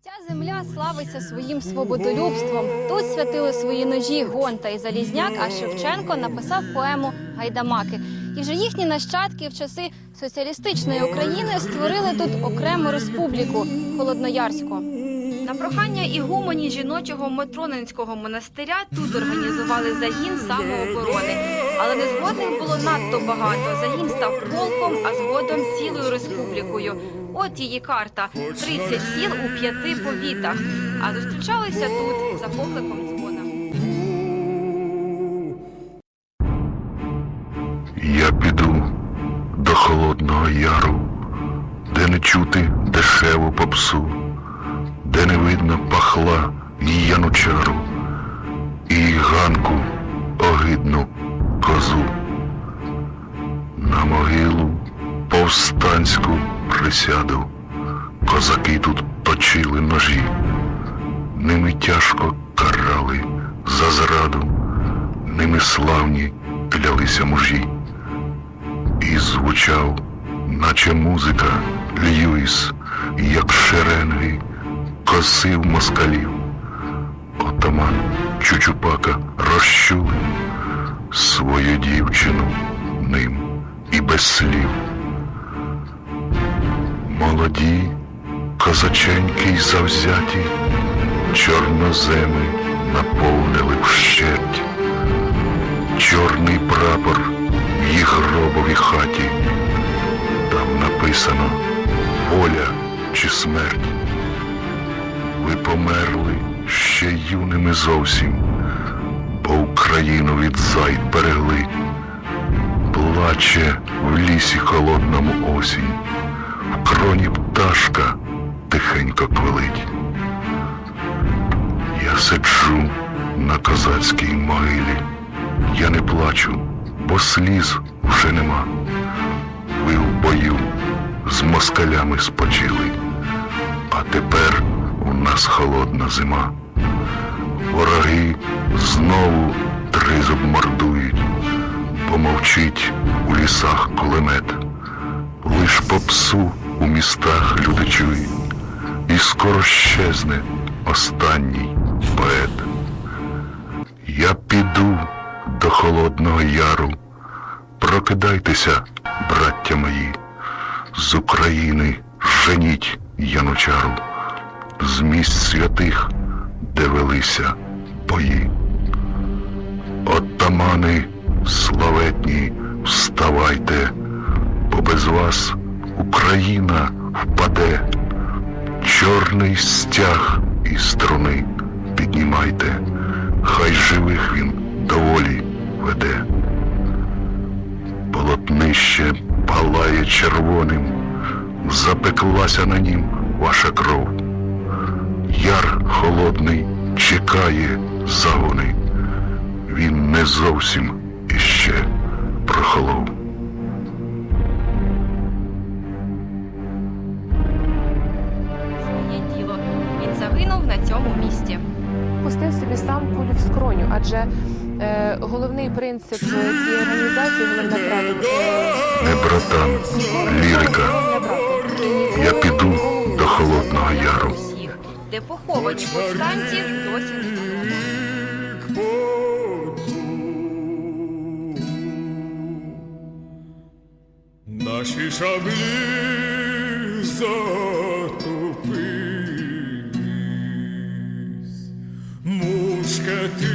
Ця земля славиться своїм свободолюбством. Тут святили свої ножі Гонта і Залізняк, а Шевченко написав поему Гайдамаки. І вже їхні нащадки в часи соціалістичної України створили тут окрему республіку Холодноярську. На прохання ігумені жіночого Матронинського монастиря тут організували загін самооборони. Але незгодних було надто багато. Загін став полком, а згодом цілою республікою. От її карта: 30 сіл у п'яти повітах. А зустрічалися тут за покликом дзвона. Я піду до холодного яру, де не чути дешеву попсу, де не видно пахла і янучару, і ганку огидну козу. На могилу повстанську присяду, козаки тут точили ножі, ними тяжко карали за зраду, ними славні клялися мужі і звучав, наче музика Льюіс, як шеренги, косив москалів. Отаман Чучупака розчулив свою дівчину ним і без слів. Молоді, козаченьки й завзяті, чорноземи наповнили вщерть. Чорний прапор в їх гробовій хаті. Там написано воля чи смерть. Ви померли ще юними зовсім, бо Україну від зайд берегли. Плаче в лісі холодному осінь, в кроні пташка тихенько квилить. Я сиджу на козацькій могилі. Я не плачу, бо сліз вже нема. Ви в бою з москалями спочили, а тепер у нас холодна зима. Вороги знову тризуб мордують, помовчить у лісах кулемет. Лиш попсу у містах люди чують, і скоро щезне останній поет. Я піду до холодного яру. Прокидайтеся, браття мої, з України женіть янучару, з місць святих, де велися бої. Отамани славетні, вставайте, бо без вас Україна впаде. Чорний стяг і струни піднімайте, хай живих він доволі веде. Полотнище палає червоним, запеклася на нім ваша кров. Яр холодний чекає загони, він не зовсім іще прохолов. Своє діло. Він загинув на цьому місці. пустив собі сам кулю в скроню, адже е, головний принцип цієї організації головне правило е, Не братан, лірика. Я піду до холодного яру. Де поховані повстанці, досі не знайомо. Наші шаблі затопились, мушкети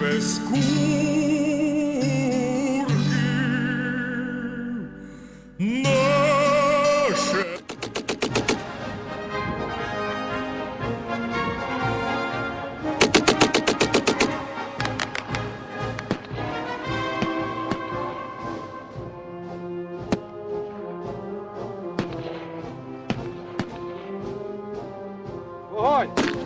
без курки, Oi!